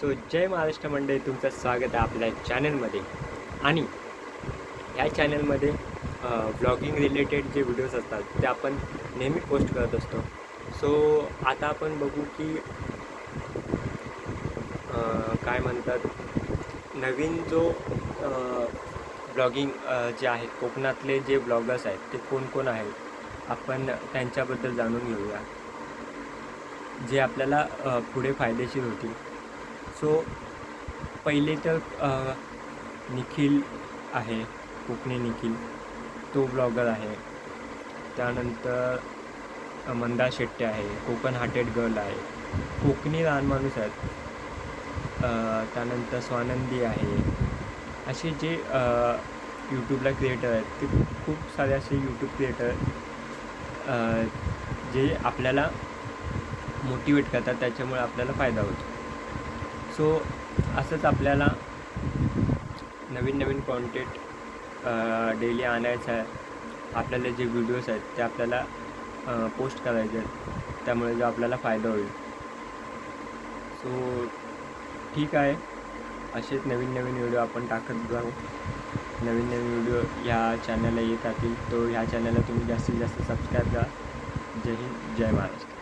So जय महाराष्ट्र मंडळी तुमचं स्वागत आहे आपल्या चॅनलमध्ये. आणि ह्या चॅनलमध्ये ब्लॉगिंग रिलेटेड जे व्हिडिओज असतात ते आपण नेहमी पोस्ट करत असतो. सो आता आपण बघू की काय म्हणतात नवीन जो ब्लॉगिंग जे आहेत कोकणातले जे ब्लॉगर्स आहेत ते कोण कोण आहेत आपण त्यांच्याबद्दल जाणून घेऊया. जे आपल्याला पुढे फायदेशीर होतील. सो पहिले तर निखिल आहे कोकणी निखिल. तो ब्लॉगर आहे. त्यानंतर मंदा शेट्टे आहे कोकण हार्टेड गर्ल आहे. कोकणी लहान माणूस आहेत. त्यानंतर स्वानंदी आहे. असे जे यूट्यूबला क्रिएटर आहेत ते खूप सारे असे यूट्यूब क्रिएटर जे आपल्याला मोटिवेट करतात त्याच्यामुळे आपल्याला फायदा होतो. सो असंच आपल्याला नवीन नवीन कॉन्टेंट डेली आणायचं आहे. आपल्याला जे व्हिडिओज आहेत ते आपल्याला पोस्ट करायचे आहेत. त्यामुळे जो आपल्याला फायदा होईल. सो ठीक आहे. असेच नवीन नवीन व्हिडिओ आपण टाकत जाऊ. नवीन नवीन व्हिडिओ ह्या चॅनलला येत राहतील. तो ह्या चॅनलला तुम्ही जास्तीत जास्त सबस्क्राईब करा. जय हिंद जय महाराष्ट्र.